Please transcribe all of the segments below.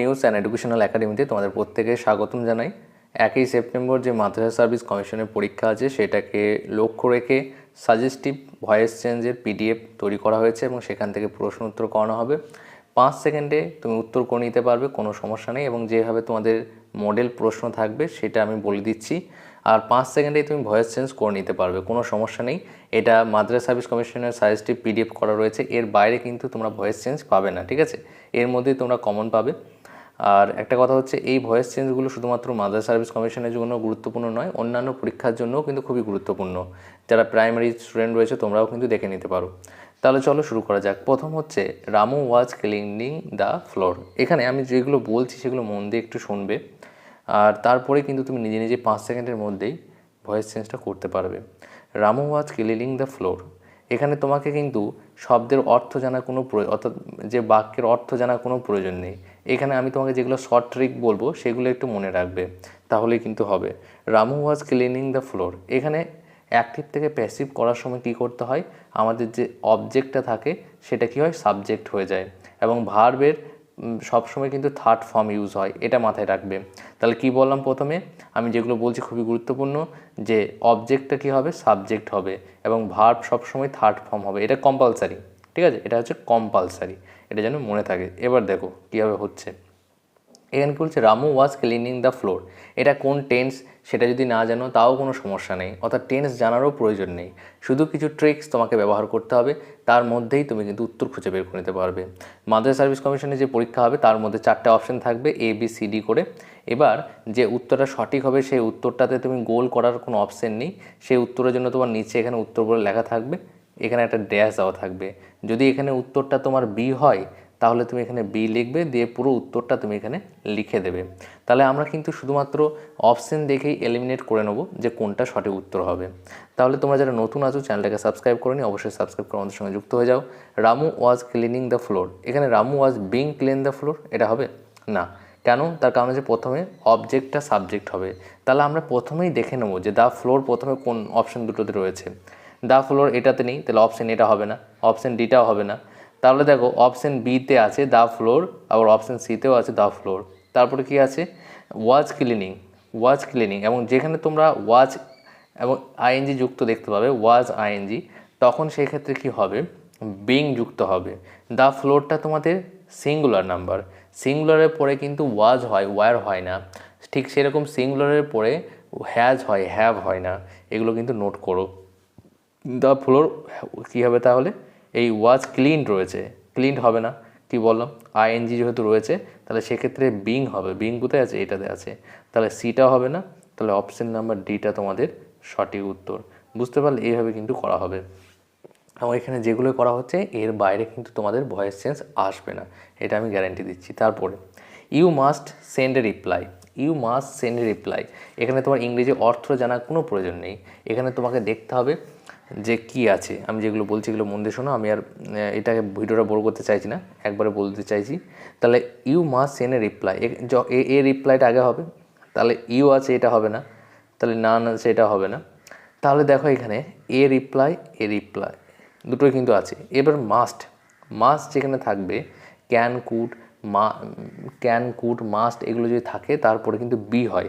News and educational একাডেমিতে তোমাদের প্রত্যেকে স্বাগতম জানাই। একই সেপ্টেম্বর যে মাদ্রাসা সার্ভিস কমিশনের পরীক্ষা আছে, সেটাকে লক্ষ্য রেখে সাজেস্টিভ ভয়েস চেঞ্জের পিডিএফ তৈরি করা হয়েছে এবং সেখান থেকে প্রশ্ন উত্তর করানো হবে। পাঁচ সেকেন্ডে তুমি উত্তর করে নিতে পারবে, কোনো সমস্যা নেই এবং যেভাবে তোমাদের মডেল প্রশ্ন থাকবে, সেটা আমি বলে দিচ্ছি। আর পাঁচ সেকেন্ডেই তুমি ভয়েস চেঞ্জ করে নিতে পারবে, কোনো সমস্যা নেই। এটা মাদ্রাসা সার্ভিস কমিশনের সাজেস্টিভ পিডিএফ করা রয়েছে, এর বাইরে কিন্তু তোমরা ভয়েস চেঞ্জ পাবে না, ঠিক আছে? এর মধ্যেই তোমরা কমন পাবে। আর একটা কথা হচ্ছে, এই ভয়েস চেঞ্জগুলো শুধুমাত্র মাদ্রাসা সার্ভিস কমিশনের জন্য গুরুত্বপূর্ণ নয়, অন্যান্য পরীক্ষার জন্যও কিন্তু খুবই গুরুত্বপূর্ণ। যারা প্রাইমারি স্টুডেন্ট রয়েছে, তোমরাও কিন্তু দেখে নিতে পারো। তাহলে চলো শুরু করা যাক। প্রথম হচ্ছে, Ramu was cleaning the floor এখানে আমি যেগুলো বলছি, সেগুলো মন দিয়ে একটু শুনবে। আর তারপরে কিন্তু তুমি নিজে নিজে পাঁচ সেকেন্ডের মধ্যেই ভয়েস চেঞ্জটা করতে পারবে। Ramu was cleaning the floor এখানে তোমাকে কিন্তু শব্দের অর্থ জানা কোনো প্রয়- অর্থাৎ যে বাক্যের অর্থ জানার কোনো প্রয়োজন নেই। এখানে আমি তোমাকে যেগুলো শর্ট ট্রিক বলব, সেগুলো একটু মনে রাখবে, তাহলেই কিন্তু হবে। Ramu was cleaning the floor এখানে অ্যাক্টিভ থেকে প্যাসিভ করার সময় কী করতে হয়? আমাদের যে অবজেক্টটা থাকে, সেটা কী হয়? সাবজেক্ট হয়ে যায়। এবং ভার্বের সবসময় কিন্তু থার্ড ফর্ম ইউজ হয়, এটা মাথায় রাখবে। তাহলে কি বললাম প্রথমে? আমি যেগুলো বলছি খুবই গুরুত্বপূর্ণ, যে অবজেক্টটা কী হবে? সাবজেক্ট হবে। এবং ভার্ব সবসময় থার্ড ফর্ম হবে। এটা কম্পালসারি ঠিক আছে? এটা হচ্ছে কম্পালসারি এটা যেন মনে থাকে। এবার দেখো কীভাবে হচ্ছে। এখানে কী বলছে, Ramu was cleaning the floor এটা কোন টেন্স সেটা যদি না জানো তাও কোনো সমস্যা নেই। অর্থাৎ টেন্স জানারও প্রয়োজন নেই। শুধু কিছু ট্রিক্স তোমাকে ব্যবহার করতে হবে, তার মধ্যেই তুমি কিন্তু উত্তর খুঁজে বের করে নিতে পারবে। মাদ্রাসা সার্ভিস কমিশনে যে পরীক্ষা হবে, তার মধ্যে চারটে অপশন থাকবে এ বি সি ডি করে। এবার যে উত্তরটা সঠিক হবে, সেই উত্তরটাতে তুমি গোল করার কোনো অপশন নেই। সেই উত্তরের জন্য তোমার নিচে এখানে উত্তর বলে লেখা থাকবে। এখানে একটা ড্যাশ দেওয়া থাকবে। যদি এখানে উত্তরটা তোমার বি হয়, তাহলে তুমি এখানে বি লিখবে, দিয়ে পুরো উত্তরটা তুমি এখানে লিখে দেবে। তাহলে আমরা কিন্তু শুধুমাত্র অপশন দেখেই এলিমিনেট করে নেব যে কোনটা সঠিক উত্তর হবে। তাহলে তোমরা যারা নতুন আছো, চ্যানেলটাকে সাবস্ক্রাইব করে নি, অবশ্যই সাবস্ক্রাইব করে আমাদের সঙ্গে যুক্ত হয়ে যাও। Ramu was cleaning the floor এখানে Ramu was being clean the floor এটা হবে? না। কেন? তার কারণ হচ্ছে প্রথমে অবজেক্টটা সাবজেক্ট হবে। তাহলে আমরা প্রথমেই দেখে নেব যে দ্য ফ্লোর প্রথমে কোন অপশন দুটোতে রয়েছে। দ্য ফ্লোর এটাতে নেই, তাহলে অপশান এটা হবে না অপশান ডিটাও হবে না। তাহলে দেখো অপশান বিতে আছে দ্য ফ্লোর, আবার অপশান সিতেও আছে দ্য ফ্লোর। তারপরে কি আছে? ওয়াচ ক্লিনিং ওয়াচ ক্লিনিং, এবং যেখানে তোমরা ওয়াচ এবং আইএনজি যুক্ত দেখতে পাবে ওয়াজ আইএনজি তখন সেই ক্ষেত্রে কি হবে? বিং যুক্ত হবে। দ্য ফ্লোরটা তোমাদের সিঙ্গুলার নাম্বার, সিঙ্গুলারের পরে কিন্তু ওয়াজ হয়, ওয়ার হয় না। ঠিক সেরকম সিঙ্গুলারের পরে হ্যাজ হয়, হ্যাভ হয় না, এগুলো কিন্তু নোট করো। দ্য ফ্লোর কী হবে তাহলে? এই ওয়াজ ক্লিন রয়েছে। ক্লিন হবে না। কি বললাম? আইএনজি যেহেতু রয়েছে, তাহলে সেক্ষেত্রে বিং হবে। বিং কোথায় আছে? এটাতে আছে। তাহলে সিটা হবে না। তাহলে অপশন নাম্বার ডিটা তোমাদের সঠিক উত্তর। বুঝতে পারলে এইভাবে কিন্তু করা হবে। এবং এখানে যেগুলো করা হচ্ছে, এর বাইরে কিন্তু তোমাদের ভয়েস চেঞ্জ আসবে না। এটা আমি গ্যারান্টি দিচ্ছি। তারপরে you must send a reply you must send a reply এখানে তোমার ইংরেজি অর্থ জানার কোনো প্রয়োজন নেই। এখানে তোমাকে দেখতে হবে যে কি আছে? আমি যেগুলো বলছি এগুলো মন দিয়ে শোনো, আমি আর এটাকে ভিডিওটা বড় করতে চাইছি না, একবারে বলতে চাইছি। তাহলে you must send a reply. A রিপ্লাইটা আগে হবে, তাহলে ইউ আছে, এটা হবে না, তাহলে না না সেটা হবে না। তাহলে দেখো এখানে, এ রিপ্লাই এ রিপ্লাই, দুটোই কিন্তু আছে। এবার মাস্ট মাস্ট যেখানে থাকবে, can, could, may, can, could, must এগুলো যদি থাকে, তারপরে কিন্তু বি হয়।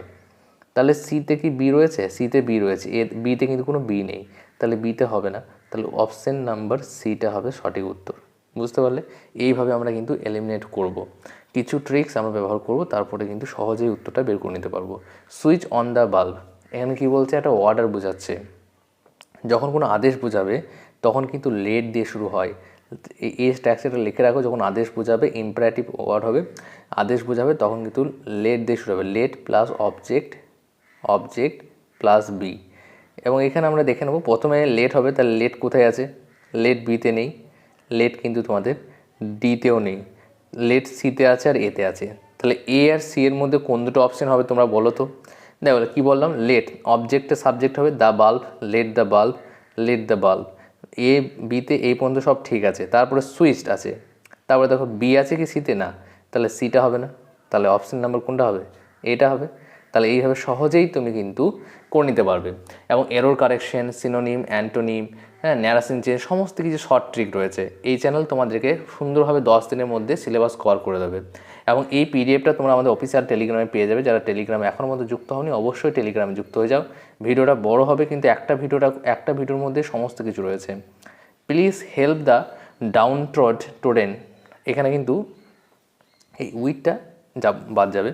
তাহলে সিতে কি বি রয়েছে? সিতে বি রয়েছে। এ, বিতে কিন্তু কোনো বি নেই। তাহলে বিতে হবে না। তাহলে অপশান নাম্বার সিটা হবে সঠিক উত্তর। বুঝতে পারলে? এইভাবে আমরা কিন্তু এলিমিনেট করব। কিছু ট্রিক্স আমরা ব্যবহার করব, তারপরে কিন্তু সহজেই উত্তরটা বের করে নিতে পারব। সুইচ অন দ্য বাল্ব এখানে কি বলছে? একটা অর্ডার বোঝাচ্ছে। যখন কোনো আদেশ বোঝাবে, তখন কিন্তু লেট দিয়ে শুরু হয়। এই- স্ট্যাক্সটা লিখে রাখো, যখন আদেশ বোঝাবে ইম্পারেটিভ ওয়ার্ড হবে। আদেশ বোঝাবে, তখন কিন্তু লেট দিয়ে শুরু হবে। Let plus object object plus B এবং এখানে আমরা দেখে নেব, প্রথমে লেট হবে, তাহলে লেট কোথায় আছে? লেট বিতে নেই। লেট কিন্তু তোমাদের ডিতেও নেই। লেট সিতে আছে আর এতে আছে। তাহলে এ আর সি এর মধ্যে কোন দুটো অপশান হবে তোমরা বলো তো? দেখো, কী বললাম? লেট অবজেক্টে সাবজেক্ট হবে the bulb let the bulb let the bulb A বিতে এই পর্যন্ত সব ঠিক আছে। তারপরে সুইচড আছে। তারপরে দেখো বি আছে কি সিতে না। তাহলে সিটা হবে না। তাহলে অপশান নাম্বার কোনটা হবে? এটা হবে। তাহলে এইভাবে সহজেই তুমি কিন্তু করে নিতে পারবে। এবং এরোর কারেকশন সিনোনিম অ্যান্টোনিম হ্যাঁ ন্যারাসিন চেঞ্জ সমস্ত কিছু শর্ট ট্রিক রয়েছে, এই চ্যানেল তোমাদেরকে সুন্দরভাবে দশ দিনের মধ্যে সিলেবাস কভার করে দেবে। এবং এই পিডিএফটা তোমরা আমাদের অফিসিয়াল টেলিগ্রামে পেয়ে যাবে। যারা টেলিগ্রামে এখনও মধ্যে যুক্ত হওনি, অবশ্যই টেলিগ্রামে যুক্ত হয়ে যাও। ভিডিওটা বড় হবে, কিন্তু একটা ভিডিওটা, একটা ভিডিওর মধ্যে সমস্ত কিছু রয়েছে। Please help the down Trott টোডেন এখানে কিন্তু এই উইকটা যা বাদ যাবে।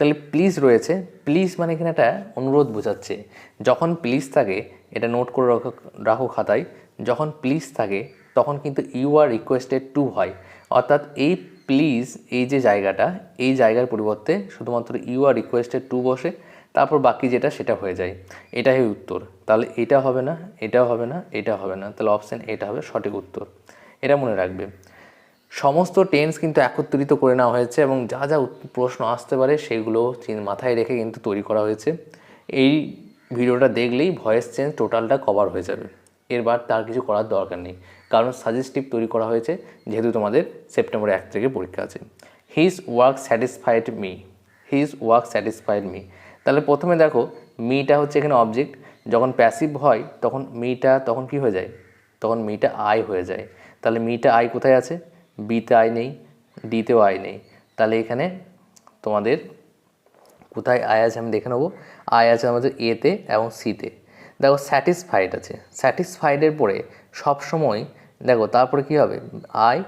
তাহলে প্লিজ রয়েছে। প্লিজ মানে এখানে একটা অনুরোধ বোঝাচ্ছে। যখন প্লিজ থাকে, এটা নোট করে রাখো রাখো খাতায়, যখন প্লিজ থাকে, তখন কিন্তু ইউ আর রিকোয়েস্টেড টু হয়। অর্থাৎ এই প্লিজ এই যে জায়গাটা, এই জায়গার পরিবর্তে শুধুমাত্র ইউ আর রিকোয়েস্টেড টু বসে, তারপর বাকি যেটা, সেটা হয়ে যায়। এটাই উত্তর। তাহলে এটা হবে না, এটাও হবে না এটা হবে না। তাহলে অপশান এটা হবে সঠিক উত্তর। এটা মনে রাখবে। সমস্ত টেন্স কিন্তু একত্রিত করে নেওয়া হয়েছে এবং যা যা প্রশ্ন আসতে পারে সেগুলো মাথায় রেখে কিন্তু তৈরি করা হয়েছে। এই ভিডিওটা দেখলেই ভয়েস চেঞ্জ টোটালটা কভার হয়ে যাবে। এরবার তার কিছু করার দরকার নেই। কারণ সাজেস্টিভ তৈরি করা হয়েছে, যেহেতু তোমাদের সেপ্টেম্বর এক থেকে পরীক্ষা আছে। His work satisfied me his work satisfied me তাহলে প্রথমে দেখো মিটা হচ্ছে এখানে অবজেক্ট যখন প্যাসিভ হয়, তখন মিটা তখন কি হয়ে যায়? তখন মিটা আই হয়ে যায়। তাহলে মিটা আই কোথায় আছে? বিতে আয় নেই, ডিতেও আয় নেই। তাহলে এখানে তোমাদের কোথায় আয় আছে আমি দেখে নেব। আয় আছে আমাদের এতে এবং সিতে দেখো স্যাটিসফাইড আছে। স্যাটিসফাইডের পরে সবসময়, দেখো তারপরে কি হবে? আই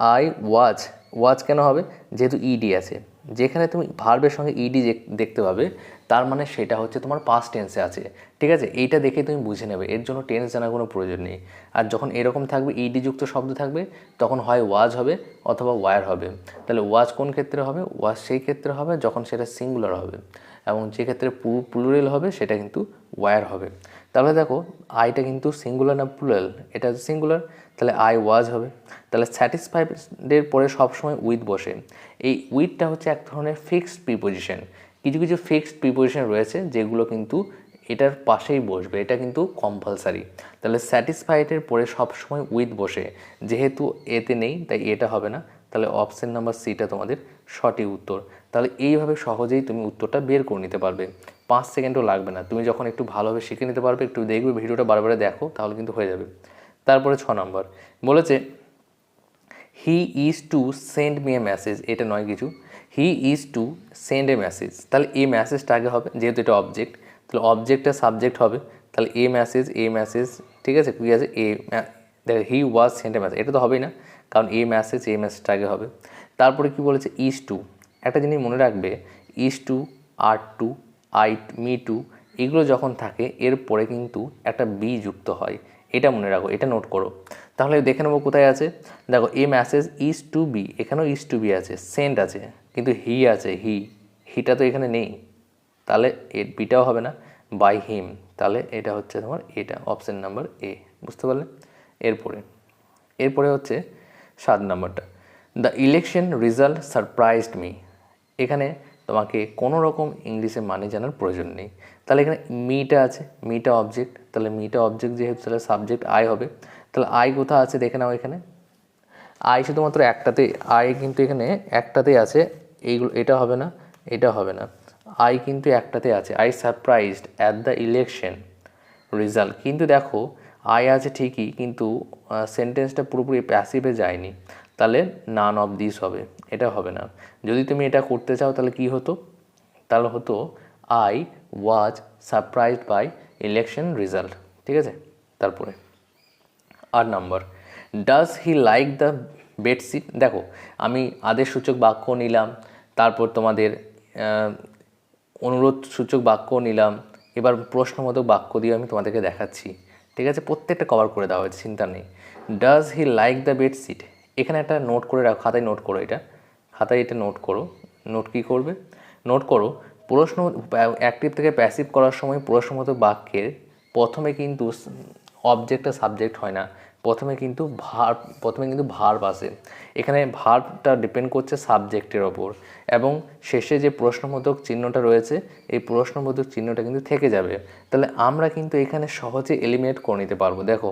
আই ওয়াচ ওয়াচ কেন হবে? যেহেতু ইডি আছে। যেখানে তুমি ভার্বের সঙ্গে ইডি দেখতে পাবে তার মানে সেটা হচ্ছে তোমার পাস্ট টেন্সে আছে। ঠিক আছে? এইটা দেখে তুমি বুঝে নেবে। এর জন্য টেন্স জানার কোনো প্রয়োজন নেই। আর যখন এরকম থাকবে ইডি যুক্ত শব্দ থাকবে, তখন হয় ওয়াজ হবে অথবা ওয়ার হবে। তাহলে ওয়াজ কোন ক্ষেত্রে হবে? ওয়াজ সেই ক্ষেত্রে হবে যখন সেটা সিঙ্গুলার হবে। এবং যে ক্ষেত্রে প্লুরেল হবে, সেটা কিন্তু ওয়ার হবে। তাহলে দেখো আইটা কিন্তু সিঙ্গুলার না প্লুরাল এটা সিঙ্গুলার তাহলে আই ওয়াজ হবে। তাহলে স্যাটিসফাইডের পরে সবসময় উইথ বসে। এই উইথটা হচ্ছে এক ধরনের ফিক্সড প্রিপোজিশন কিছু কিছু ফিক্সড প্রিপোজিশন রয়েছে যেগুলো কিন্তু এটার পাশেই বসবে, এটা কিন্তু কম্পালসারি তাহলে স্যাটিসফাইডের পরে সবসময় উইথ বসে, যেহেতু এতে নেই, তাই এটা হবে না। তাহলে অপশান নাম্বার সিটা তোমাদের সঠিক উত্তর। তাহলে এইভাবে সহজেই তুমি উত্তরটা বের করে নিতে পারবে। পাঁচ সেকেন্ডও লাগবে না, তুমি যখন একটু ভালোভাবে শিখে নিতে পারবে, একটু দেখবে ভিডিওটা বারবার দেখো, তাহলে কিন্তু হয়ে যাবে। তারপরে ছ নম্বর, বলেছে he is to send me a message এটা নয় কিছু। He is to send a message তাহলে এই মেসেজটা আগে হবে, যেহেতু এটা অবজেক্ট তাহলে অবজেক্টটা সাবজেক্ট হবে, তাহলে এ মেসেজ এ মেসেজ ঠিক আছে? কি আছে? এ দেখ হি ওয়াজ সেন্ড এ মেসেজ এটা তো হবেই না, কারণ এ মেসেজ এ মেসেজটা আগে হবে। তারপরে কি বলেছে? ইজ টু একটা জিনিস মনে রাখবে is to are to I me to এগুলো যখন থাকে, এরপরে কিন্তু একটা বি যুক্ত হয়। এটা মনে রাখো, এটা নোট করো। তাহলে দেখে নেব কোথায় আছে। দেখো a message is to be এখানেও ইজ টু বি আছে সেন্ড আছে। কিন্তু হি আছে হি হিটা তো এখানে নেই। তাহলে এ বিটাও হবে না বাই হিম তাহলে এটা হচ্ছে তোমার এটা অপশান নাম্বার এ বুঝতে পারলে? এরপরে এরপরে হচ্ছে সাত নাম্বারটা the election result surprised me এখানে তোমাকে কোনো রকম ইংলিশে মানে জানার প্রয়োজন নেই। তাহলে এখানে মিটা আছে মিটা অবজেক্ট তাহলে মিটা অবজেক্ট যেহেতু, তাহলে সাবজেক্ট আই হবে। তাহলে আই কোথা আছে, দেখে নাও এখানে। আই শুধুমাত্র একটাতে আই কিন্তু এখানে একটাতেই আছে এইগুলো, এটা হবে না, এটা হবে না। আই কিন্তু একটাতে আছে। I surprised at the election result কিন্তু দেখো আই আছে ঠিকই, কিন্তু সেন্টেন্সটা পুরোপুরি প্যাসিভে যায়নি। তাহলে নান অফ দিস হবে। এটা হবে না। যদি তুমি এটা করতে চাও, তাহলে কি হতো? তাহলে হতো I was surprised by election result ঠিক আছে? তারপরে আট নম্বর does he like the bedsheet দেখো, আমি আদেশ সূচক বাক্য নিলাম তারপর তোমাদের অনুরোধ সূচক বাক্য নিলাম। এবার প্রশ্নবোধক বাক্য দিয়ে আমি তোমাদেরকে দেখাচ্ছি। ঠিক আছে? প্রত্যেকটা কভার করে দেওয়া হয়েছে, চিন্তা নেই। Does he like the bedsheet এখানে একটা নোট করে রাখো, খাতায় নোট করো এটা। খাতায় এটা নোট করো। নোট কি করবে? নোট করো, প্রশ্ন অ্যাক্টিভ থেকে প্যাসিভ করার সময় প্রশ্নবোধক বাক্যের প্রথমে কিন্তু অবজেক্টটা সাবজেক্ট হয় না। প্রথমে কিন্তু ভার প্রথমে কিন্তু ভার্ব আসে। এখানে ভার্বটা ডিপেন্ড করছে সাবজেক্টের ওপর এবং শেষে যে প্রশ্নবোধক চিহ্নটা রয়েছে, এই প্রশ্নবোধক চিহ্নটা কিন্তু থেকে যাবে। তাহলে আমরা কিন্তু এখানে সহজে এলিমিনেট করে নিতে পারব। দেখো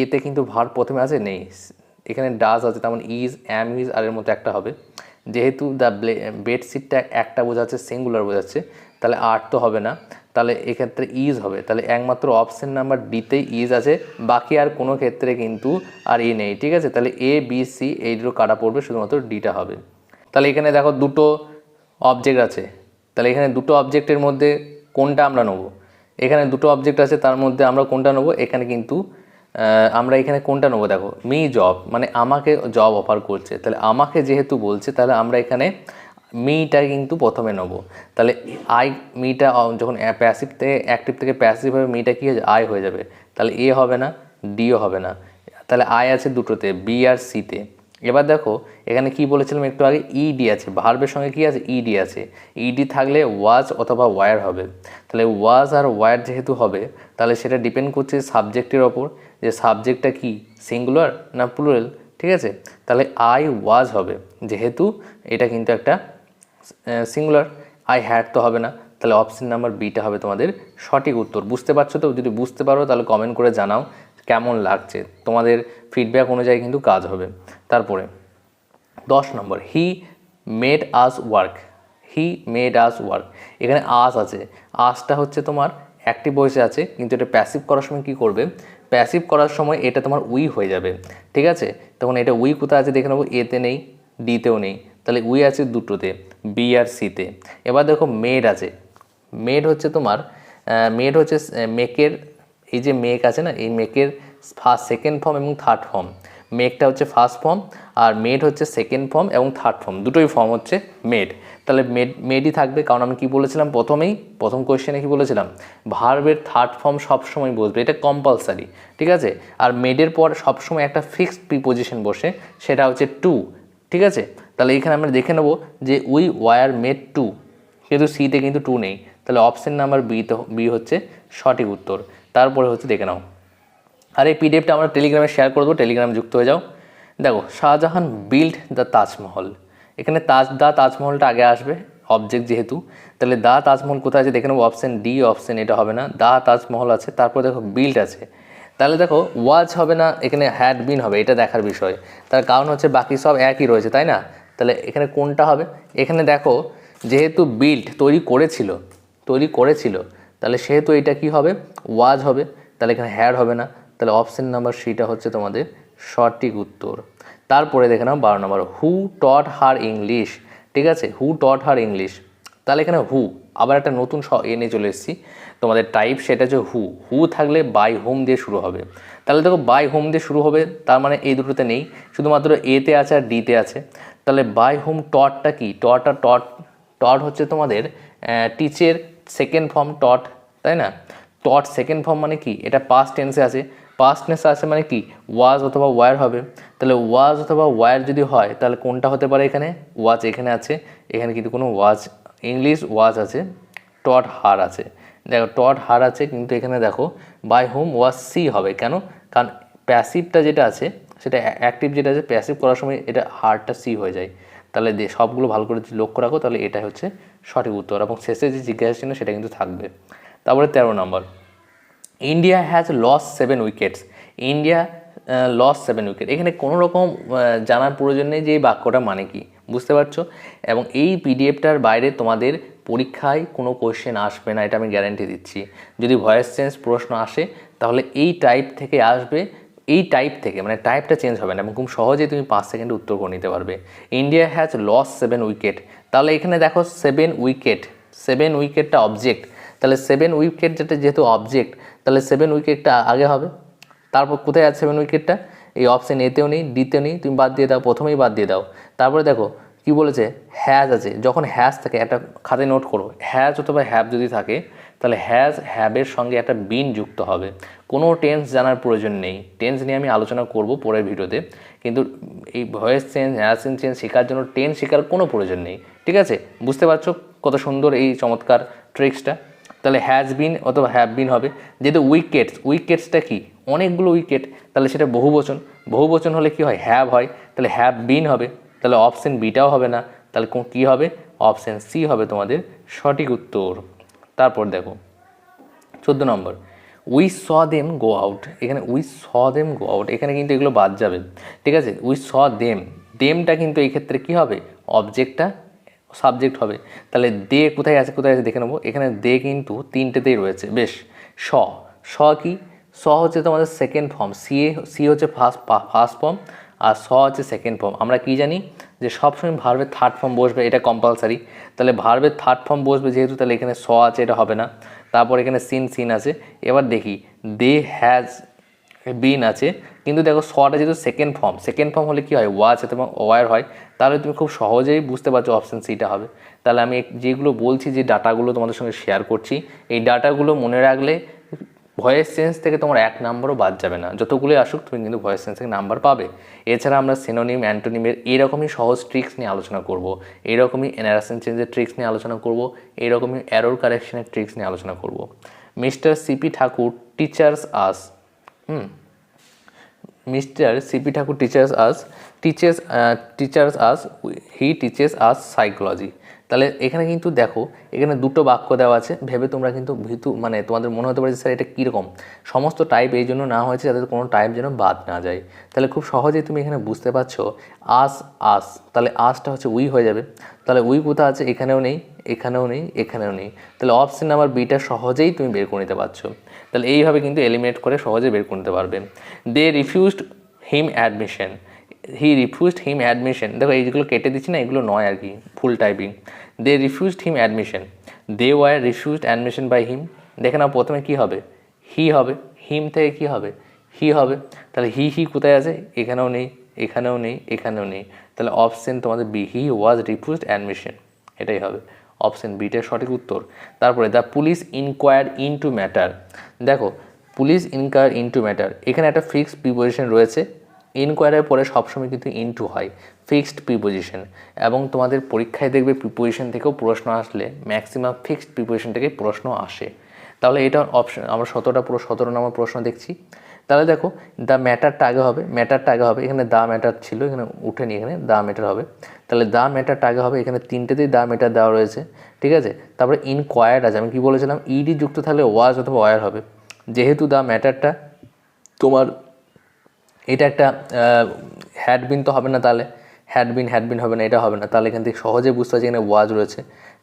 এতে কিন্তু ভার্ব প্রথমে আছে? নেই। এখানে ডাজ আছে তেমন ইজ অ্যাম ইজ আর এর মতো একটা হবে। যেহেতু দ্য বেডশিটটা একটা বোঝাচ্ছে সিঙ্গুলার বোঝাচ্ছে তাহলে আট তো হবে না। তাহলে এক্ষেত্রে ইজ হবে। তাহলে একমাত্র অপশান নাম্বার ডিতেই ইজ আছে। বাকি আর কোনো ক্ষেত্রে কিন্তু আর ই নেই, ঠিক আছে? তাহলে এ বি সি এই দুটো কাটা পড়বে, শুধুমাত্র ডিটা হবে। তাহলে এখানে দেখো দুটো অবজেক্ট আছে। তাহলে এখানে দুটো অবজেক্টের মধ্যে কোনটা আমরা নেব? এখানে দুটো অবজেক্ট আছে, তার মধ্যে আমরা কোনটা নেব? এখানে কিন্তু আমরা এখানে কোনটা নেব? দেখো মি জব মানে আমাকে জব অফার করছে। তাহলে আমাকে যেহেতু বলছে, তাহলে আমরা এখানে মিটা কিন্তু প্রথমে নেব। তাহলে আই মিটা যখন প্যাসিভ থেকে অ্যাক্টিভ থেকে প্যাসিভ হবে, মিটা কী হয়ে আই হয়ে যাবে। তাহলে এ হবে না ডিও হবে না। তাহলে আই আছে দুটোতে বি আর সিতে এবার দেখো, এখানে কি বলেছিলাম একটু আগে? ইডি আছে। ভার্বের সঙ্গে কি আছে? ইডি আছে। ইডি থাকলে ওয়াজ অথবা ওয়ার হবে। তাহলে ওয়াজ আর ওয়ার যেহেতু হবে, তাহলে সেটা ডিপেন্ড করছে সাবজেক্টের ওপর। যে সাবজেক্টটা কি? সিঙ্গুলার না প্লুরাল ঠিক আছে? তাহলে আই ওয়াজ হবে। যেহেতু এটা কিন্তু একটা সিঙ্গুলার আই হ্যাড তো হবে না। তাহলে অপশন নাম্বার বিটা হবে তোমাদের সঠিক উত্তর। বুঝতে পারছ তো? যদি বুঝতে পারো, তাহলে কমেন্ট করে জানাও কেমন লাগছে। তোমাদের ফিডব্যাক অনুযায়ী কিন্তু কাজ হবে। তারপরে, দশ নম্বর he made us work he made us work এখানে আস আছে। আসটা হচ্ছে তোমার অ্যাক্টিভ ভয়েসে আছে, কিন্তু এটা প্যাসিভ করার সময় কি করবে? প্যাসিভ করার সময় এটা তোমার উই হয়ে যাবে। ঠিক আছে? তখন এটা উই কোথায় আছে দেখে নেব? এতে নেই ডিতেও নেই। তাহলে উই আছে দুটোতে বি আর সিতে এবার দেখো মেড আছে। মেড হচ্ছে তোমার মেড হচ্ছে মেকের এই যে মেক আছে না, এই মেকের ফার্স্ট সেকেন্ড ফর্ম এবং থার্ড ফর্ম মেকটা হচ্ছে ফার্স্ট ফর্ম আর মেড হচ্ছে সেকেন্ড ফর্ম এবং থার্ড ফর্ম দুটোই ফর্ম হচ্ছে মেড তাহলে মেড মেডই থাকবে, কারণ আমি কি বলেছিলাম প্রথমেই? প্রথম কোয়েশ্চেনে কি বলেছিলাম? ভার্বের থার্ড ফর্ম সবসময় বসবে, এটা কম্পালসারি ঠিক আছে? আর মেডের পর সবসময় একটা ফিক্সড প্রিপোজিশন বসে, সেটা হচ্ছে টু ঠিক আছে? তাহলে এখানে আমরা দেখে নেব যে উই ওয়ার মেড টু কিন্তু সিতে কিন্তু টু নেই। তাহলে অপশন নাম্বার বি তো বি হচ্ছে সঠিক উত্তর। তারপরে হচ্ছে দেখে নাও। আর এই পিডিএফটা আমরা টেলিগ্রামে শেয়ার করে দেবো। টেলিগ্রামে যুক্ত হয়ে যাও। দেখো, শাহজাহান বিল্ড দ্য তাজমহল। এখানে তাজ দা তাজমহলটা আগে আসবে অবজেক্ট যেহেতু। তাহলে দা তাজমহল কোথায় আছে দেখে নেব। অপশন ডি অপশন এটা হবে না। দা তাজমহল আছে, তারপর দেখো বিল্ড আছে। তাহলে দেখো ওয়াজ হবে না, এখানে হ্যাড বিন হবে, এটা দেখার বিষয়। তার কারণ হচ্ছে বাকি সব একই রয়েছে, তাই না? তাহলে এখানে কোনটা হবে? এখানে দেখো, যেহেতু বিল্ড তৈরি করেছিল তৈরি করেছিল, তাহলে সেহেতু এটা কি হবে? ওয়াজ হবে। তাহলে এখানে হ্যাড হবে না। তাহলে অপশন নাম্বার সিটা হচ্ছে তোমাদের সঠিক উত্তর। তারপরে দেখে নাও বারো নম্বর হু টট হার ইংলিশ ঠিক আছে? হু টট হার ইংলিশ তাহলে এখানে হু আবার একটা নতুন স- এ নিয়ে চলে এসেছি। তোমাদের টাইপ সেটা হচ্ছে হু হু থাকলে বাই হোম দিয়ে শুরু হবে। তাহলে দেখো বাই হোম দিয়ে শুরু হবে, তার মানে এই দুটোতে নেই। শুধুমাত্র এতে আছে আর ডিতে আছে। তাহলে বাই হোম টটটা কি? টট টট টট হচ্ছে তোমাদের টিচের সেকেন্ড ফর্ম টট তাই না? টট সেকেন্ড ফর্ম মানে কি? এটা পাস্ট টেন্সে আছে। পাস্ট টেন্সে আছে মানে কি? ওয়াজ অথবা ওয়ার হবে। তাহলে ওয়াজ অথবা ওয়ার যদি হয়, তাহলে কোনটা হতে পারে এখানে? ওয়াজ এখানে আছে। এখানে কিন্তু কোনো ওয়াজ ইংলিশ ওয়াজ আছে। টট হার আছে। দেখো টট হার আছে, কিন্তু এখানে দেখো বাই হোম ওয়াজ সি হবে? কেন? কারণ প্যাসিভটা যেটা আছে সেটা অ্যাক্টিভ যেটা আছে প্যাসিভ করার সময় এটা হারটা সি হয়ে যায়। তাহলে সবগুলো ভালো করে লক্ষ্য রাখো, তাহলে এটা হচ্ছে সঠিক উত্তর এবং শেষে যে জিজ্ঞাসা চিহ্ন সেটা কিন্তু থাকবে। তারপরে তেরো নম্বর। India has loss seven wickets India loss seven wicket এখানে কোনো রকম জানার প্রয়োজন নেই যে এই বাক্যটা মানে কি, বুঝতে পারছ? এবং এই পিডিএফটার বাইরে তোমাদের পরীক্ষায় কোনো কোয়েশ্চেন আসবে না, এটা আমি গ্যারান্টি দিচ্ছি। যদি ভয়েস চেঞ্জ প্রশ্ন আসে, তাহলে এই টাইপ থেকে আসবে এই টাইপ থেকে মানে টাইপটা চেঞ্জ হবে না এবং খুব সহজেই তুমি পাঁচ সেকেন্ডে উত্তর করে নিতে পারবে। India has loss seven wicket তাহলে এখানে দেখো সেভেন উইকেট সেভেন উইকেটটা অবজেক্ট তাহলে সেভেন উইকেট যেটা যেহেতু অবজেক্ট তাহলে সেভেন উইকেটটা আগে হবে। তারপর কোথায় আছে সেভেন উইকেটটা এই অপশান এতেও নেই ডিতেও নেই, তুমি বাদ দিয়ে দাও, প্রথমেই বাদ দিয়ে দাও। তারপরে দেখো কি বলেছে? হ্যাজ আছে। যখন হ্যাজ থাকে, একটা খাতে নোট করো। হ্যাজ অথবা হ্যাভ যদি থাকে তাহলে হ্যাজ হ্যাবের সঙ্গে একটা বিন যুক্ত হবে। কোনো টেন্স জানার প্রয়োজন নেই। টেন্স নিয়ে আমি আলোচনা করব পরের ভিডিওতে। কিন্তু এই ভয়েস চেঞ্জ হ্যাসিন চেঞ্জ শেখার জন্য টেন্স শেখার কোনো প্রয়োজন নেই। ঠিক আছে? বুঝতে পারছ কত সুন্দর এই চমৎকার ট্রিক্সটা তাহলে হ্যাজ বিন অথবা হ্যাভ বিন হবে। যেহেতু উইকেটস উইকেটসটা কি? অনেকগুলো উইকেট তাহলে সেটা বহুবচন। বহুবচন হলে কি হয়? হ্যাভ হয়। তাহলে হ্যাভ বিন হবে। তাহলে অপশন বিটাও হবে না। তাহলে কী হবে? অপশন সি হবে তোমাদের সঠিক উত্তর। তারপর দেখো, চোদ্দ নম্বর, we saw them go out. এখানে we saw them go out, এখানে কিন্তু এগুলো বাদ যাবে, ঠিক আছে? উই স দেম, দেমটা কিন্তু এই ক্ষেত্রে কী হবে? অবজেক্টটা, সাবজেক্ট হবে। তাহলে দে কোথায় আছে কোথায় আছে দেখে নেব। এখানে দে কিন্তু তিনটেতেই রয়েছে, বেশ। স স কি? স হচ্ছে তোমাদের second form C A C হচ্ছে ফার্স্ট ফার্স্ট ফর্ম আর স হচ্ছে সেকেন্ড ফর্ম আমরা কি জানি? যে সবসময় ভার্বের থার্ড ফর্ম বসবে, এটা কম্পালসারি তাহলে ভার্বের থার্ড ফর্ম বসবে যেহেতু, তাহলে এখানে স আছে, এটা হবে না। তারপর এখানে সিন সিন আছে। এবার দেখি দে হ্যাজ বিন আছে। কিন্তু দেখো সটা যেহেতু সেকেন্ড ফর্ম সেকেন্ড ফর্ম হলে কী হয়? ওয়াচ এবং ওয়ার হয়। তাহলে তুমি খুব সহজেই বুঝতে পারছ অপশান সিটা হবে। তাহলে আমি যেগুলো বলছি, যে ডাটাগুলো তোমাদের সঙ্গে শেয়ার করছি, এই ডাটাগুলো মনে রাখলে ভয়েস চেঞ্জ থেকে তোমার এক নাম্বারও বাদ যাবে না। যতগুলোই আসুক, তুমি কিন্তু ভয়েস চেঞ্জ থেকে নাম্বার পাবে। এছাড়া আমরা সিনোনিম অ্যান্টোনিমের এরকমই সহজ ট্রিক্স নিয়ে আলোচনা করব। এরকমই এনারেশন চেঞ্জের ট্রিক্স নিয়ে আলোচনা করব। এইরকমই অ্যারোর কারেকশনের ট্রিক্স নিয়ে আলোচনা করব। Mister CP Thakur teaches us hmm. Mister CP Thakur teaches us teaches teaches us he teaches us psychology তাহলে এখানে কিন্তু দেখো, এখানে দুটো বাক্য দেওয়া আছে। ভেবে তোমরা কিন্তু ভিতু মানে তোমাদের মনে হতে পারে যে, স্যার, এটা কীরকম? সমস্ত টাইপ এই জন্য না হয়েছে যাতে কোনো টাইপ যেন বাদ না যায়। তাহলে খুব সহজেই তুমি এখানে বুঝতে পারছ, আস আস। তাহলে আসটা হচ্ছে উই হয়ে যাবে। তাহলে উই কোথা আছে? এখানেও নেই এখানেও নেই এখানেও নেই। তাহলে অপশন নাম্বার বিটা সহজেই তুমি বের করে নিতে পারছ। তাহলে এইভাবে কিন্তু এলিমিনেট করে সহজে বের করে নিতে পারবে। They refused him admission he refused him admission দেখো, এইগুলো কেটে দিচ্ছি না, এগুলো নয় আর কি full typing they refused him admission they were refused admission by him দেখে নাও প্রথমে কী হবে? হি হবে হিম থেকে কী হবে? হি হবে। তাহলে হি হি কোথায় আছে? এখানেও নেই এখানেও নেই এখানেও নেই। তাহলে অপশন তোমাদের B he was refused admission এটাই হবে। অপশন বিটার সঠিক উত্তর। তারপরে the police inquire in to matter দেখো police inquire in to matter এখানে একটা ফিক্সড প্রিপোজিশন রয়েছে। ইনকোয়ারের পরে সবসময় কিন্তু ইনটু হয় ফিক্সড প্রিপোজিশন এবং তোমাদের পরীক্ষায় দেখবে প্রিপোজিশন থেকেও প্রশ্ন আসলে ম্যাক্সিমাম ফিক্সড প্রিপোজিশন থেকে প্রশ্ন আসে। তাহলে এটা অপশন আমরা সতেরোটা পুরো সতেরো নম্বর প্রশ্ন দেখছি। তাহলে দেখো দ্য ম্যাটারটা আগে হবে ম্যাটারটা আগে হবে, এখানে দা ম্যাটার ছিল, এখানে উঠেনি এখানে দা ম্যাটার হবে। তাহলে দা ম্যাটারটা আগে হবে, এখানে তিনটেতেই দা ম্যাটার দেওয়া রয়েছে, ঠিক আছে? তারপরে ইনকোয়ার্ড আছে, আমি কি বলেছিলাম? ইডি যুক্ত থাকলে ওয়াজ অথবা ওয়ার হবে। যেহেতু দা ম্যাটারটা তোমার এটা একটা হ্যাডবিন তো হবে না তাহলে? হ্যাডবিন হ্যাডবিন হবে না, এটা হবে না। তাহলে এখান থেকে সহজে বুঝতে পারছি এখানে ওয়াজ রয়েছে।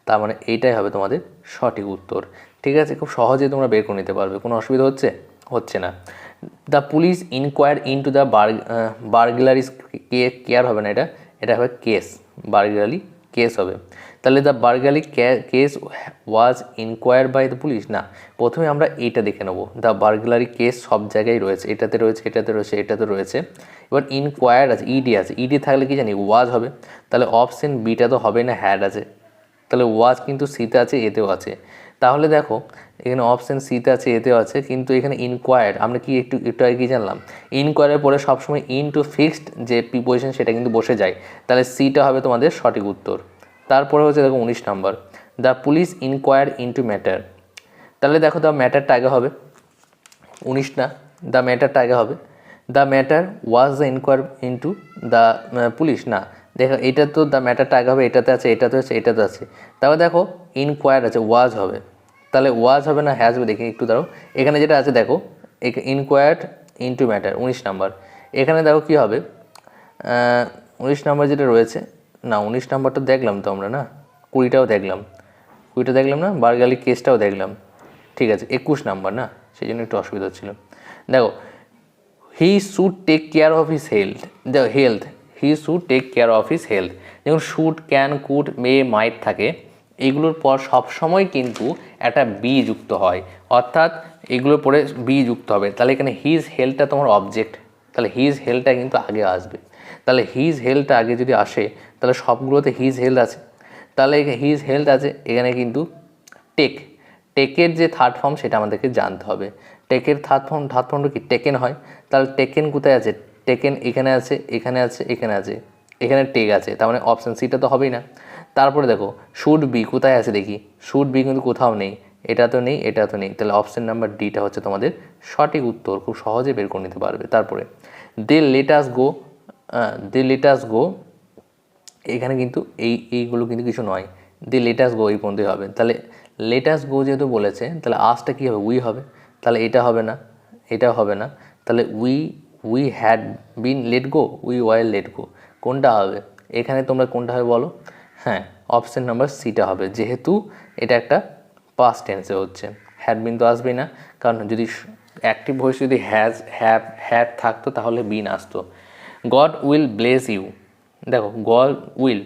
তার মানে এইটাই হবে তোমাদের সঠিক উত্তর। ঠিক আছে? খুব সহজেই তোমরা বের করে নিতে পারবে। কোনো অসুবিধা হচ্ছে? হচ্ছে না। The police inquire in to the burglaries কে কেয়ার হবে না এটা? এটা হবে কেস বার্গলারি কেস হবে। তাহলে the burglary case was inquire by the police না, প্রথমে আমরা এইটা দেখে নেব। দ্য বার্গলারি কেস সব জায়গায় রয়েছে। এটাতে রয়েছে এটাতে রয়েছে এটাতে রয়েছে। এবার ইনকোয়ার আছে ইডি আছে। ইডি থাকলে কি জানি ওয়াজ হবে। তাহলে অপশন বিটা তো হবে না হ্যাড আছে। তাহলে ওয়াজ কিন্তু সিতে আছে, এতেও আছে। তাহলে দেখো, এখানে অপশন সিতে আছে, এতেও আছে। কিন্তু এখানে ইনকোয়ার আমরা কি একটু একটু আগে কি জানলাম? ইনকোয়ারের পরে সবসময় ইন টু ফিক্সড যে প্রিপোজিশন সেটা কিন্তু বসে যায়। তাহলে সিটা হবে তোমাদের সঠিক উত্তর। তারপরে হচ্ছে দেখো উনিশ নম্বর। The police inquire into matter তাহলে দেখো দ্য ম্যাটারটা আগে হবে। উনিশ না দ্য ম্যাটারটা আগে হবে। The matter was the inquire into the police না, দেখো এটা তো দ্য ম্যাটারটা আগে হবে, এটাতে আছে এটাতে আছে এটাতে আছে। তারপর দেখো ইনকোয়ার আছে ওয়াজ হবে। তাহলে ওয়াজ হবে না হ্যাজ হবে, দেখি একটু দাঁড়ো এখানে যেটা আছে দেখো ইনকোয়ার্ড ইন্টু ম্যাটার উনিশ নাম্বার। এখানে দেখো কী হবে? উনিশ নাম্বার যেটা রয়েছে না, উনিশ নাম্বারটা দেখলাম তো আমরা, না? কুড়িটাও দেখলাম। কুড়িটা দেখলাম না? বারগালি কেসটাও দেখলাম। ঠিক আছে, একুশ নাম্বার, না? সেই জন্য একটু অসুবিধা হচ্ছিল। দেখো he should take care of his health দেখো health he should take care of his health যেমন should can could may might থাকে। এগুলোর পর সবসময় কিন্তু একটা বি যুক্ত হয়। অর্থাৎ এগুলোর পরে বি যুক্ত হবে। তাহলে এখানে হিজ হেলথটা তোমার অবজেক্ট তাহলে হিজ হেলথটা কিন্তু আগে আসবে। তাহলে হিজ হেলথটা আগে যদি আসে তাহলে সবগুলোতে হিজ হেলথ আছে। তাহলে হিজ হেলথ আছে, এখানে কিন্তু টেক টেকের যে থার্ড ফর্ম সেটা আমাদেরকে জানতে হবে। টেকের থার্ড ফর্ম থার্ড ফর্মটা কি? টেকেন হয়। তাহলে টেকেন কোথায় আছে? টেকেন এখানে আছে এখানে আছে এখানে আছে। এখানে টেক আছে, তার মানে অপশান সিটা তো হবেই না। তারপরে দেখো শুড বি কোথায় আছে দেখি? শুড বি কিন্তু কোথাও নেই। এটা তো নেই, এটা তো নেই। তাহলে অপশান নাম্বার ডিটা হচ্ছে তোমাদের সঠিক উত্তর। খুব সহজে বের করে নিতে পারবে। তারপরে দে লেটাস গো দে লেটাস গো এখানে কিন্তু এই, এইগুলো কিন্তু কিছু নয়। দি লেটাস গো এই পর্যন্তই হবে। তাহলে লেটাস গো যেহেতু বলেছে, তাহলে আজটা কী হবে? উই হবে। তাহলে এটা হবে না, এটা হবে না। তাহলে we we had been let go we why let go কোনটা হবে? এখানে তোমরা কোনটা হবে বলো? হ্যাঁ অপশান নাম্বার সিটা হবে। যেহেতু এটা একটা পাস্ট টেন্সে হচ্ছে। হ্যাড বিন তো আসবেই না। কারণ যদি অ্যাক্টিভ ভয়েস যদি হ্যাজ হ্যাভ হ্যাড থাকতো, তাহলে বিন আসতো। গড উইল ব্লেস ইউ দেখো, গল, উইল।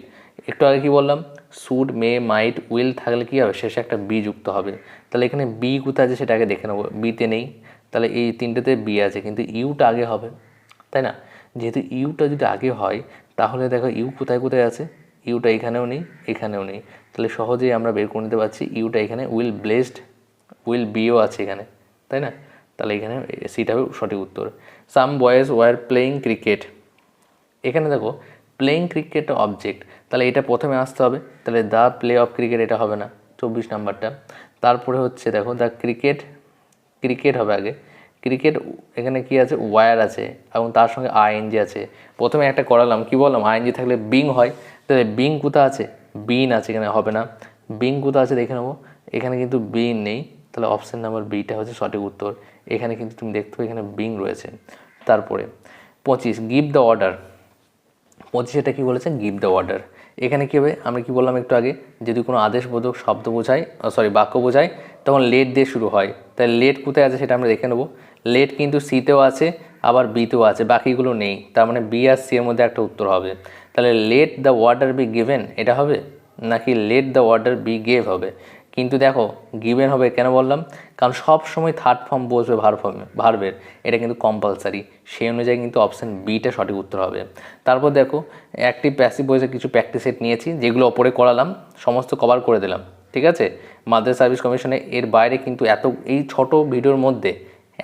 একটু আগে কি বললাম? সুড মে, মাইট, উইল থাকলে কী হবে? শেষে একটা বি যুক্ত হবে। তাহলে এখানে বি কোথায় আছে সেটা আগে দেখে নেব। বিতে নেই। তাহলে এই তিনটেতে বি আছে, কিন্তু ইউটা আগে হবে, তাই না? যেহেতু ইউটা যদি আগে হয়, তাহলে দেখো ইউ কোথায় কোথায় আছে? ইউটা এখানেও নেই এখানেও নেই। তাহলে সহজেই আমরা বের করে নিতে পারছি, ইউটা এখানে, উইল ব্লেসড, উইল বিও আছে এখানে, তাই না? তাহলে এখানে সিটা হবে সঠিক উত্তর। Some boys were playing cricket. এখানে দেখো প্লেয়িং ক্রিকেট অবজেক্ট তাহলে এটা প্রথমে আসতে হবে, তাহলে দ্য প্লে অফ ক্রিকেট এটা হবে না, চব্বিশ নাম্বারটা। তারপরে হচ্ছে দেখো দ্য ক্রিকেট ক্রিকেট হবে আগে। ক্রিকেট এখানে কি আছে? ওয়ার আছে, এবং তার সঙ্গে আইএনজি আছে। প্রথমে একটা করালাম, কি বললাম? আইএনজি থাকলে বিং হয়, তাহলে বিং কোথা আছে? বিন আছে, এখানে হবে না। বিং কোথা আছে? দেখে নেব। এখানে কিন্তু বিন নেই, তাহলে অপশান নাম্বার বিটা হচ্ছে সঠিক উত্তর। এখানে কিন্তু তুমি দেখতে এখানে বিং রয়েছে। তারপরে, পঁচিশ গিভ দ্য অর্ডার পঁচিশেটা কী বলেছে? গিভ দ্য অর্ডার এখানে কী হবে? আমরা কি বললাম একটু আগে? যদি কোনো আদেশবোধক শব্দ বোঝায় সরি বাক্য বোঝায়, তখন লেট দিয়ে শুরু হয়। তাই লেট কোথায় আছে সেটা আমরা দেখে নেব। লেট কিন্তু সিতেও আছে, আবার বিতেও আছে, বাকিগুলো নেই। তার মানে বি আর সি এর মধ্যে একটা উত্তর হবে। তাহলে let the order be given এটা হবে? নাকি let the order be gave হবে? কিন্তু দেখো গিভেন হবে কেন বললাম? কারণ সব সময় থার্ড ফর্ম বসবে ভার ফর্মে ভার্বের এটা কিন্তু কম্পালসারি সেই অনুযায়ী কিন্তু অপশান বিটা সঠিক উত্তর হবে। তারপর দেখো অ্যাক্টিভ প্যাসিভ বয়েসে কিছু প্র্যাকটিস সেট নিয়েছি, যেগুলো ওপরে করালাম, সমস্ত কভার করে দিলাম। ঠিক আছে? মাদ্রাস সার্ভিস কমিশনে এর বাইরে কিন্তু এত, এই ছোট ভিডিওর মধ্যে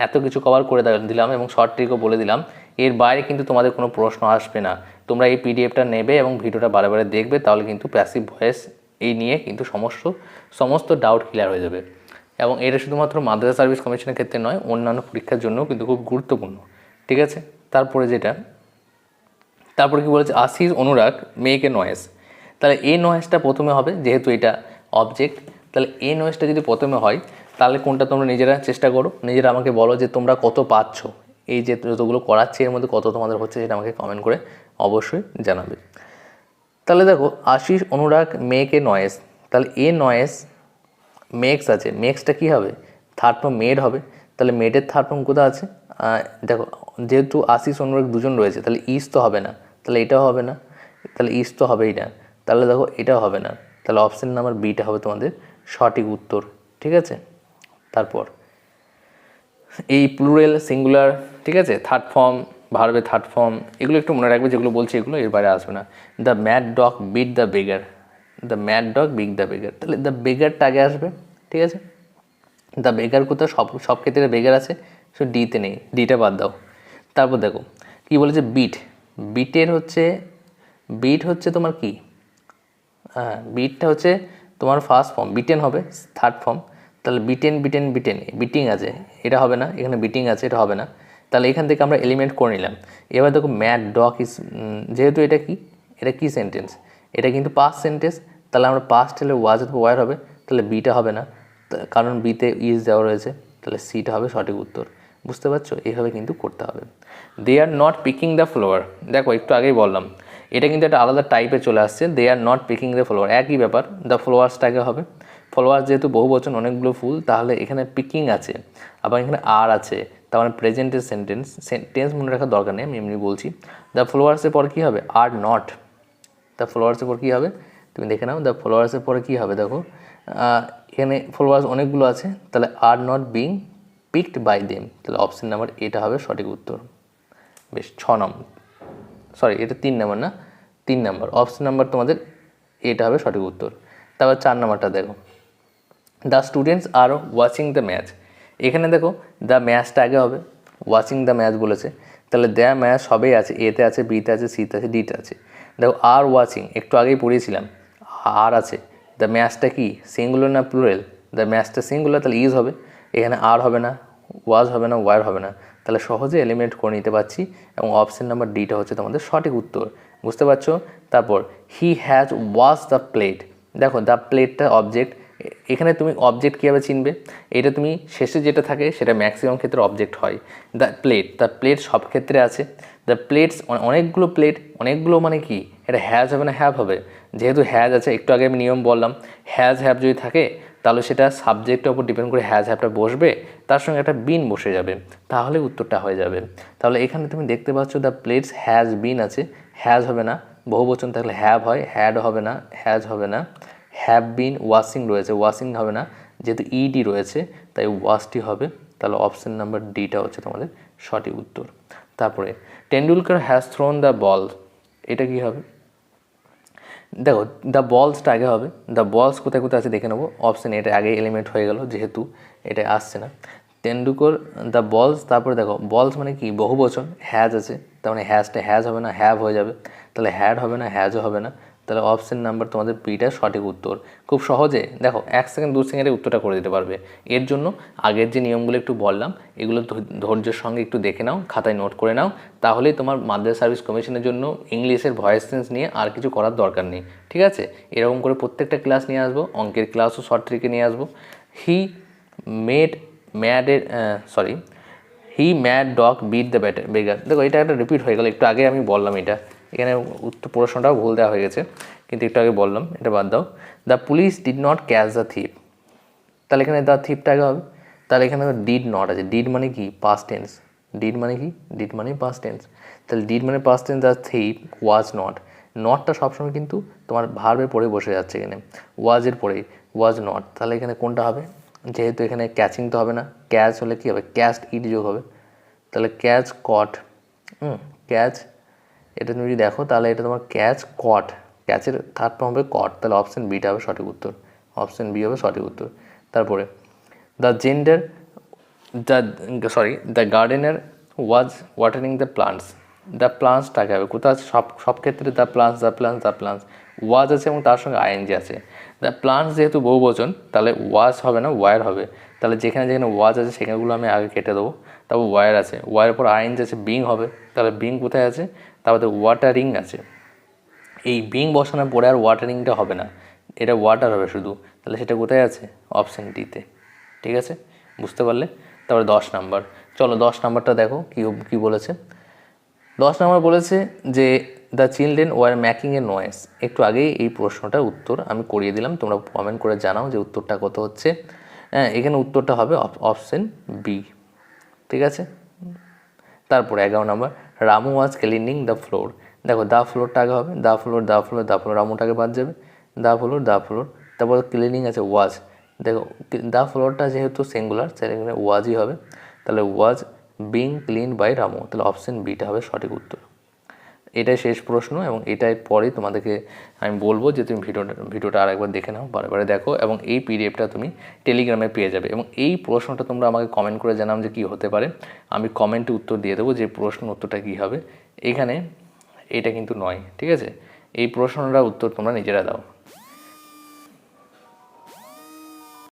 এত কিছু কভার করে দিলাম এবং শর্ট ট্রিকও বলে দিলাম। এর বাইরে কিন্তু তোমাদের কোনো প্রশ্ন আসবে না। তোমরা এই পিডিএফটা নেবে এবং ভিডিওটা বারে বারে দেখবে, তাহলে কিন্তু প্যাসিভ ভয়েস এই নিয়ে কিন্তু সমস্ত সমস্ত ডাউট ক্লিয়ার হয়ে যাবে। এবং এটা শুধুমাত্র মাদ্রাসা সার্ভিস কমিশনের ক্ষেত্রে নয়, অন্যান্য পরীক্ষার জন্যও কিন্তু খুব গুরুত্বপূর্ণ। ঠিক আছে? তারপরে যেটা, তারপরে কি বলেছে? আশিস অনুরাগ মেয়েকে নয়েস তাহলে এই নয়েসটা প্রথমে হবে, যেহেতু এটা অবজেক্ট তাহলে এই নয়েসটা যদি প্রথমে হয়, তাহলে কোনটা তোমরা নিজেরা চেষ্টা করো? নিজেরা আমাকে বলো যে তোমরা কত পাচ্ছ? এই যে যতগুলো করাচ্ছে, এর মধ্যে কত তোমাদের হচ্ছে সেটা আমাকে কমেন্ট করে অবশ্যই জানাবে। তাহলে দেখো আশিস, অনুরাগ মেয়েকে নয়েস। তাহলে এ নয়েস মেক্স আছে। মেক্সটা কী হবে? থার্ড ফর্ম মেড হবে। তাহলে মেডের থার্ড ফর্ম কোথায় আছে? দেখো, যেহেতু আশিস, অনুরাগ দুজন রয়েছে, তাহলে ইস তো হবে না। তাহলে এটাও হবে না। তাহলে ইস তো হবেই না। তাহলে দেখো, এটাও হবে না। তাহলে অপশান নাম্বার বিটা হবে তোমাদের সঠিক উত্তর। ঠিক আছে? তারপর এই প্লুরেল সিঙ্গুলার ঠিক আছে? থার্ড ফর্ম ভার্বে থার্ড ফর্ম এগুলো একটু মনে রাখবে, যেগুলো বলছি এগুলো এর বাইরে আসবে না। The mad dog bit the beggar the mad dog bit the beggar তাহলে দ্য বেগারটা আগে আসবে, ঠিক আছে? দ্য বেগার কোথাও, সব সব ক্ষেত্রে বেগার আছে, সো ডিতে নেই ডিটা বাদ দাও। তারপর দেখো, কি বলেছে? বিট বিটের হচ্ছে বিট হচ্ছে তোমার কি? হ্যাঁ বিটটা হচ্ছে তোমার ফার্স্ট ফর্ম বিটেন হবে থার্ড ফর্ম তাহলে বিটেন বিটেন বিটেন বিটিং আছে, এটা হবে না, এখানে বিটিং আছে, এটা হবে না। তাহলে এখান থেকে আমরা এলিমেন্ট করে নিলাম। এবার দেখো ম্যাড ডগ ইজ যেহেতু এটা কি? এটা কি সেন্টেন্স এটা কিন্তু পাস্ট সেন্টেন্স তাহলে আমরা পাস্ট হলে ওয়াজ অথবা ওয়ার হবে, তাহলে বিটা হবে না। কারণ বিতে ইজ দেওয়া রয়েছে, তাহলে সিটা হবে সঠিক উত্তর। বুঝতে পারছ? এইভাবে কিন্তু করতে হবে। They are not picking the flower দেখো, একটু আগেই বললাম, এটা কিন্তু একটা আলাদা টাইপে চলে আসছে। They are not picking the flower একই ব্যাপার দ্য ফ্লোয়ার্সটাকে হবে। ফলোয়ার্স যেহেতু বহু বচন অনেকগুলো ফুল, তাহলে এখানে পিকিং আছে, আবার এখানে আর আছে। তার মানে প্রেজেন্টের সেন্টেন্স টেন্স মনে রাখার দরকার নেই, আমি এমনি বলছি। দ্য ফলোয়ার্সের পর কী হবে? আর নট দ্য ফলোয়ার্সের পর কী হবে? তুমি দেখে নাও দ্য ফলোয়ার্সের পরে কী হবে? দেখো এখানে ফলোয়ার্স অনেকগুলো আছে, তাহলে are not being picked by them তাহলে অপশান নাম্বার এটা হবে সঠিক উত্তর। বেশ, ছ নম্বর সরি এটা তিন নাম্বার না, তিন নাম্বার অপশান নাম্বার তোমাদের এটা হবে সঠিক উত্তর। তারপর চার নাম্বারটা দেখো। The students are watching the match এখানে দেখো দ্য ম্যাচটা আগে হবে ওয়াচিং দ্য ম্যাচ বলেছে। তাহলে দ্য ম্যাচ সবেই আছে এতে আছে বিতে আছে সিতে আছে ডিতে আছে। দেখো আর ওয়াচিং একটু আগেই পড়িয়েছিলাম আর আছে দ্য ম্যাচটা কি সিঙ্গুলার না প্লুরেল দ্য ম্যাচটা সিঙ্গুলার তাহলে ইজ হবে, এখানে আর হবে না ওয়াজ হবে না ওয়ার হবে না। তাহলে সহজে এলিমিনেট করে নিতে পারছি, এবং অপশান নাম্বার ডিটা হচ্ছে তোমাদের সঠিক উত্তর। বুঝতে পারছ? তারপর he has wash the plate দেখো দ্য প্লেটটা অবজেক্ট এখানে তুমি অবজেক্ট কীভাবে চিনবে? এটা তুমি শেষে যেটা থাকে সেটা ম্যাক্সিমাম ক্ষেত্রে অবজেক্ট হয়। দ্য প্লেট দ্য প্লেট সব ক্ষেত্রে আছে। দ্য প্লেটস অনেকগুলো প্লেট অনেকগুলো মানে কি? এটা হ্যাজ হবে না হ্যাভ হবে? যেহেতু হ্যাজ আছে, একটু আগে আমি নিয়ম বললাম হ্যাজ হ্যাভ যদি থাকে, তাহলে সেটা সাবজেক্টের উপর ডিপেন্ড করে হ্যাজ হ্যাভটা বসবে, তার সঙ্গে একটা বিন বসে যাবে। তাহলে উত্তরটা হয়ে যাবে। তাহলে এখানে তুমি দেখতে পাচ্ছ দ্য প্লেটস হ্যাজ বিন আছে। হ্যাজ হবে না। বহু বচন থাকলে হ্যাভ হয় হ্যাড হবে না হ্যাজ হবে না। হ্যাভ বিন ওয়াশিং রয়েছে ওয়াশিং হবে না, যেহেতু ইডি রয়েছে, তাই ওয়াশটি হবে, তাহলে অপশন নাম্বার ডিটা হচ্ছে তোমাদের সঠিক উত্তর। তারপরে Tendulkar has thrown the ball এটা কি হবে? দেখো দ্য বলসটা আগে হবে দ্য বলস কোথায় কোথায় আছে দেখে নেব অপশান এটা আগে এলিমেন্ট হয়ে গেল, যেহেতু এটা আসছে না। তেন্ডুকর দ্য বলস তারপরে দেখো বলস মানে কি? বহু বচন হ্যাজ আছে, তার মানে হ্যাজটা হ্যাজ হবে না হ্যাভ হয়ে যাবে, তাহলে হ্যাড হবে না হ্যাজও হবে না। তাহলে অপশন নাম্বার তোমাদের বিটা সঠিক উত্তর। খুব সহজে, দেখো, এক সেকেন্ড দু সেকেন্ডে উত্তরটা করে দিতে পারবে। এর জন্য আগের যে নিয়মগুলো একটু বললাম, এগুলো ধৈর্যের সঙ্গে একটু দেখে নাও, খাতায় নোট করে নাও। তাহলেই তোমার মাদ্রাসা সার্ভিস কমিশনের জন্য ইংলিশের ভয়েস সেন্স নিয়ে আর কিছু করার দরকার নেই। ঠিক আছে? এরকম করে প্রত্যেকটা ক্লাস নিয়ে আসব, অঙ্কের ক্লাসও শর্ট ট্রিকে নিয়ে আসব। He made ম্যাডের sorry he mad dog bit the batter beggar দেখো, এটা একটা রিপিট হয়ে গেল, একটু আগে আমি বললাম এটা। এখানে উত্তর প্রশ্নটাও ভুল দেওয়া হয়ে গেছে, কিন্তু একটু আগে বললাম, এটা বাদ দাও। The police did not catch the thief তাহলে এখানে দ্য থিপটা আগে হবে। তাহলে এখানে ডিড নট আছে। ডিড মানে কি? পাস্ট টেন্স ডিড মানে কি? ডিড মানে পাস্ট টেন্স তাহলে ডিড মানে past tense the thief was not নটটা সবসময় কিন্তু তোমার ভার্বের পরে বসে যাচ্ছে এখানে। ওয়াজের পরেই। ওয়াজ নট তাহলে এখানে কোনটা হবে? যেহেতু এখানে ক্যাচিং তো হবে না। ক্যাচ হলে কী হবে? ক্যাস্ট ইড যোগ হবে। তাহলে ক্যাচ কট হুম ক্যাচ এটা তুমি যদি দেখো, তাহলে এটা তোমার ক্যাচ কট ক্যাচের থার্ড ফর্ম হবে কট তাহলে অপশান বিটা হবে সঠিক উত্তর। অপশান বি হবে সঠিক উত্তর। তারপরে the gender the sorry the gardener was watering the plants the প্লান্টসটাকে হবে। কোথাও আছে? সব সব ক্ষেত্রে the plants the plants the plants was আছে এবং তার সঙ্গে আইএনজি আছে। দ্য প্লান্টস যেহেতু বহু বচন তাহলে ওয়াজ হবে না ওয়ার হবে। তাহলে যেখানে যেখানে ওয়াজ আছে, সেখানেগুলো আমি আগে কেটে দেবো। তারপর ওয়ার আছে। ওয়ারের পর আইএনজি আছে বিং হবে। তাহলে বিং কোথায় আছে? তারপরে ওয়াটারিং আছে। এই বিং বসানোর পরে আর ওয়াটারিংটা হবে না। এটা ওয়াটার হবে শুধু। তাহলে সেটা কোথায় আছে? অপশান ডিতে ঠিক আছে? বুঝতে পারলে? তারপরে দশ নাম্বার চলো দশ নাম্বারটা দেখো কী কী বলেছে। দশ নম্বর বলেছে যে the children were making a noise একটু আগেই এই প্রশ্নটার উত্তর আমি করিয়ে দিলাম। তোমরা কমেন্ট করে জানাও যে উত্তরটা কত হচ্ছে। হ্যাঁ এখানে উত্তরটা হবে অপশন বি ঠিক আছে? তারপরে এগারো নম্বর Ramu was cleaning the floor দেখো দা ফ্লোরটা আগে হবে the floor the floor the floor রামুটাকে বাদ যাবে দা ফ্লোর দা ফ্লোর তারপর ক্লিনিং আছে ওয়াজ দেখো দা ফ্লোরটা যেহেতু সিঙ্গুলার সেখানে ওয়াজই হবে। তাহলে was being clean by Ramu, তাহলে অপশন বিটা হবে সঠিক উত্তর। এটাই শেষ প্রশ্ন এবং এটাই পরে তোমাদেরকে আমি বলব যে তুমি ভিডিওটা ভিডিওটা আরেকবার দেখে নাও, বারে দেখো এবং এই পিডিএফটা তুমি টেলিগ্রামে পেয়ে যাবে এবং এই প্রশ্নটা তোমরা আমাকে কমেন্ট করে জানাও যে কী হতে পারে। আমি কমেন্টে উত্তর দিয়ে দেবো যে প্রশ্ন উত্তরটা কী হবে। এখানে এটা কিন্তু নয়, ঠিক আছে? এই প্রশ্নটার উত্তর তোমরা নিজেরা দাও।